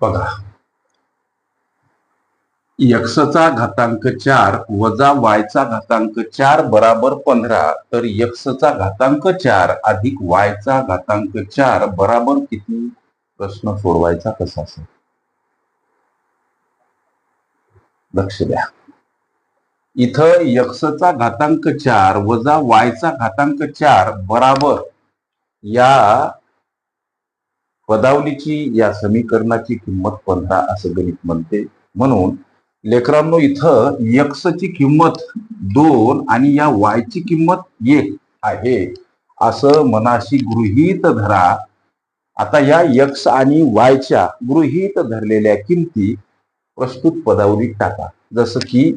बघा. यक्षचा घातांक चार वजा वायचा घातांक चार बराबर पंधरा तर यक्षचा घातांक चार अधिक वायचा घातांक चार बराबर किती? प्रश्न सोडवायचा कसा असेल? लक्ष द्या. इथं यक्षचा घातांक चार वजा वायचा घातांक चार बराबर या पदावलीची या समीकरणाची किंमत पंधरा असं गणित म्हणते? म्हणून लेकरांनो इथं यक्षची किंमत दोन आणि या वायची किंमत एक आहे. असं मनाशी गृहीत धरा. आता या यक्ष आणि वायच्या गृहीत धरलेल्या किमती प्रस्तुत पदावलीत टाका. जसं की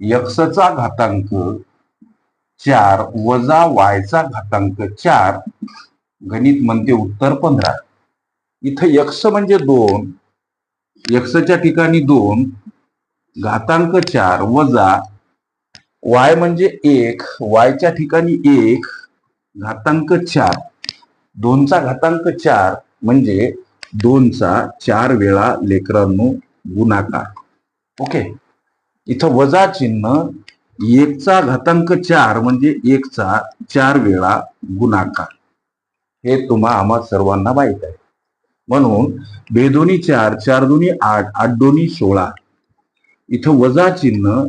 यक्षचा घातांक चार वजा वायचा घातांक चार गणित म्हणते उत्तर पंधरा. इथं यक्ष म्हणजे दोन. यक्षच्या ठिकाणी दोन. घातांक चार वजा वाय म्हणजे एक. वायच्या ठिकाणी एक. घातांक चार. दोनचा घातांक चार म्हणजे दोनचा चार वेळा लेकरांनो गुणाकार. ओके? इथं वजा चिन्ह एकचा घातांक चार म्हणजे एकचा चार वेळा गुणाकार. हे तुम्हा आम्हा सर्वांना माहीत आहे. म्हणून बेदोनी चार चार दोन्ही आठ आठ दोन्ही सोळा. इथं वजा चिन्ह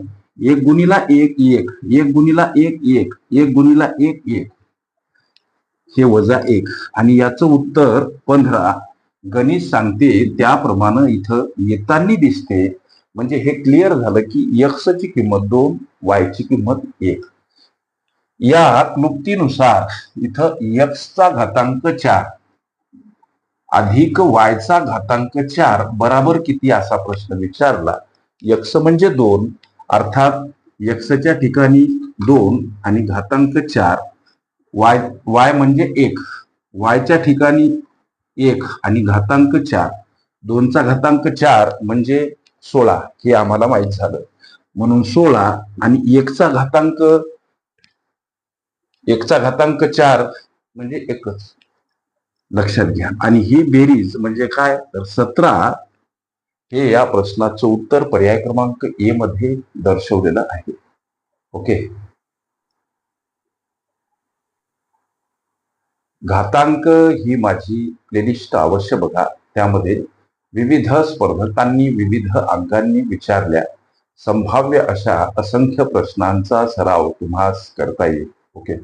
एक गुणीला एक एक एक गुणीला एक एक एक गुणीला एक एक. हे वजा एक. आणि याचं उत्तर पंधरा. गणित सांगते त्याप्रमाणे इथं येताना दिसते. म्हणजे हे क्लिअर झालं की यक्षची किंमत दोन वायची किंमत एक. या क्लुप्तीनुसार इथं यक्षचा घातांक चार. अधिक वायचा घातांक चार बराबर किती असा प्रश्न विचारला. यक्ष म्हणजे दोन अर्थात यक्षच्या ठिकाणी दोन आणि घातांक चार. वाय वाय म्हणजे एक वायच्या ठिकाणी एक आणि घातांक चार. दोनचा घातांक चार म्हणजे सोळा हे आम्हाला माहीत झालं. म्हणून सोळा आणि एकचा घातांक एकचा घातांक चार म्हणजे एकच. लक्षात घ्या. आणि ही बेरीज म्हणजे काय? तर सतरा हे या प्रश्नाचं उत्तर पर्याय क्रमांक ए मध्ये दर्शवलेलं आहे. ओके? घातांक ही माझी प्लेलिस्ट अवश्य बघा. त्यामध्ये विविध स्पर्धकांनी विविध अंकांनी विचारल्या. संभाव्य अशा असंख्य प्रश्नांचा सराव तुम्हास करता येईल. ओके?